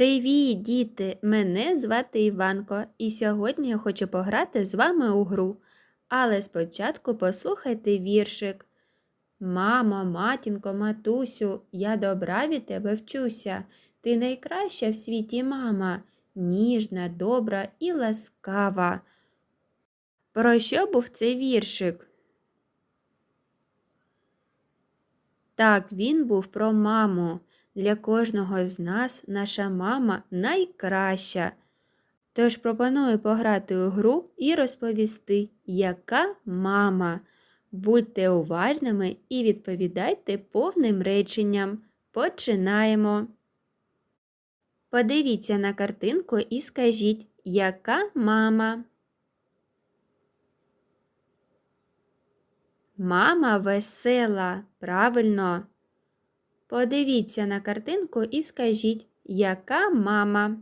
Привіт, діти! Мене звати Іванко, і сьогодні я хочу пограти з вами у гру. Але спочатку послухайте віршик. Мамо, матінко, матусю, я добра від тебе вчуся. Ти найкраща в світі мама, ніжна, добра і ласкава. Про що був цей віршик? Так, він був про маму. Для кожного з нас наша мама найкраща. Тож пропоную пограти у гру і розповісти, яка мама. Будьте уважними і відповідайте повним реченням. Починаємо. Подивіться на картинку і скажіть, яка мама? Мама весела, правильно. Подивіться на картинку і скажіть, яка мама?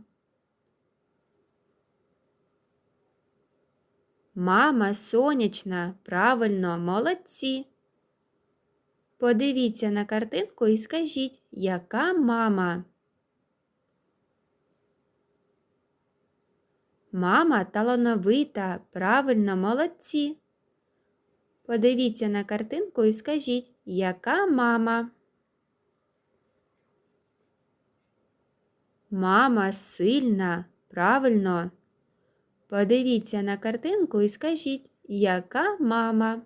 Мама сонячна, правильно, молодці. Подивіться на картинку і скажіть, яка мама? Мама талановита, правильно, молодці. Подивіться на картинку і скажіть, яка мама? Мама сильна, правильно. Подивіться на картинку і скажіть, яка мама?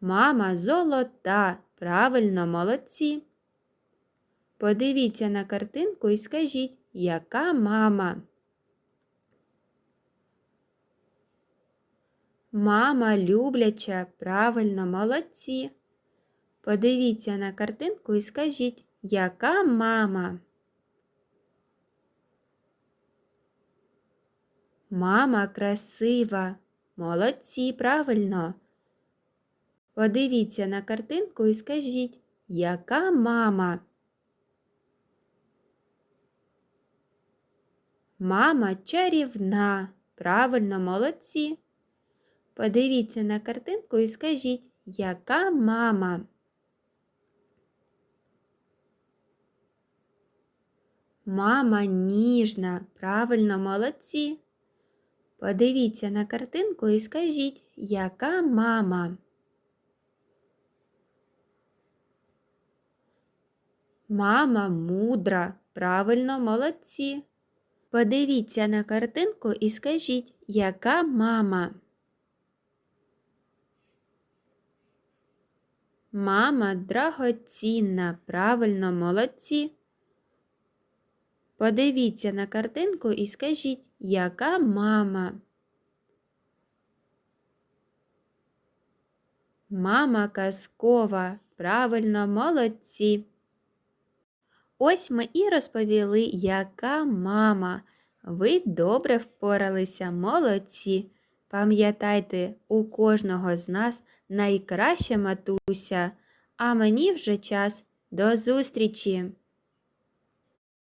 Мама золота, правильно, молодці. Подивіться на картинку і скажіть, яка мама? Мама любляча, правильно, молодці. Подивіться на картинку і скажіть, яка мама? Мама красива. Молодці, правильно. Подивіться на картинку і скажіть, яка мама? Мама чарівна. Правильно, молодці. Подивіться на картинку і скажіть, яка мама? Мама ніжна, правильно, молодці. Подивіться на картинку і скажіть, яка мама? Мама мудра, правильно, молодці. Подивіться на картинку і скажіть, яка мама? Мама драгоцінна, правильно, молодці. Подивіться на картинку і скажіть, яка мама? Мама казкова, правильно, молодці. Ось ми і розповіли, яка мама. Ви добре впоралися, молодці. Пам'ятайте, у кожного з нас найкраща матуся, а мені вже час. До зустрічі!